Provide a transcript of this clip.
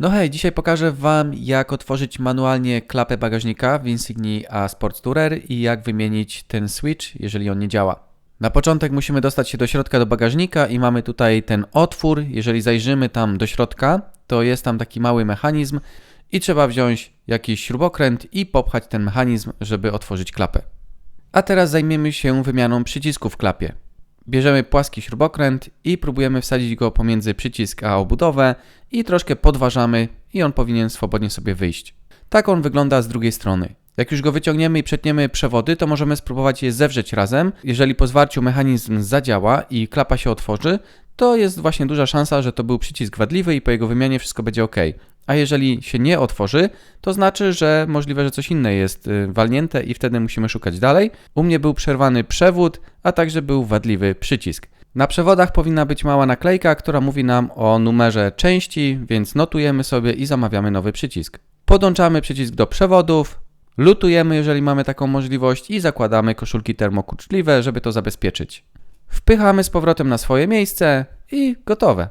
No hej, dzisiaj pokażę Wam jak otworzyć manualnie klapę bagażnika w Insigni A Sports Tourer i jak wymienić ten switch, jeżeli on nie działa. Na początek musimy dostać się do środka do bagażnika i mamy tutaj ten otwór. Jeżeli zajrzymy tam do środka, to jest tam taki mały mechanizm i trzeba wziąć jakiś śrubokręt i popchać ten mechanizm, żeby otworzyć klapę. A teraz zajmiemy się wymianą przycisku w klapie. Bierzemy płaski śrubokręt i próbujemy wsadzić go pomiędzy przycisk a obudowę i troszkę podważamy i on powinien swobodnie sobie wyjść. Tak on wygląda z drugiej strony. Jak już go wyciągniemy i przetniemy przewody, to możemy spróbować je zewrzeć razem. Jeżeli po zwarciu mechanizm zadziała i klapa się otworzy, to jest właśnie duża szansa, że to był przycisk wadliwy i po jego wymianie wszystko będzie ok. A jeżeli się nie otworzy, to znaczy, że możliwe, że coś inne jest y, walnięte i wtedy musimy szukać dalej. U mnie był przerwany przewód, a także był wadliwy przycisk. Na przewodach powinna być mała naklejka, która mówi nam o numerze części, więc notujemy sobie i zamawiamy nowy przycisk. Podłączamy przycisk do przewodów, lutujemy, jeżeli mamy taką możliwość i zakładamy koszulki termokurczliwe, żeby to zabezpieczyć. Wpychamy z powrotem na swoje miejsce i gotowe.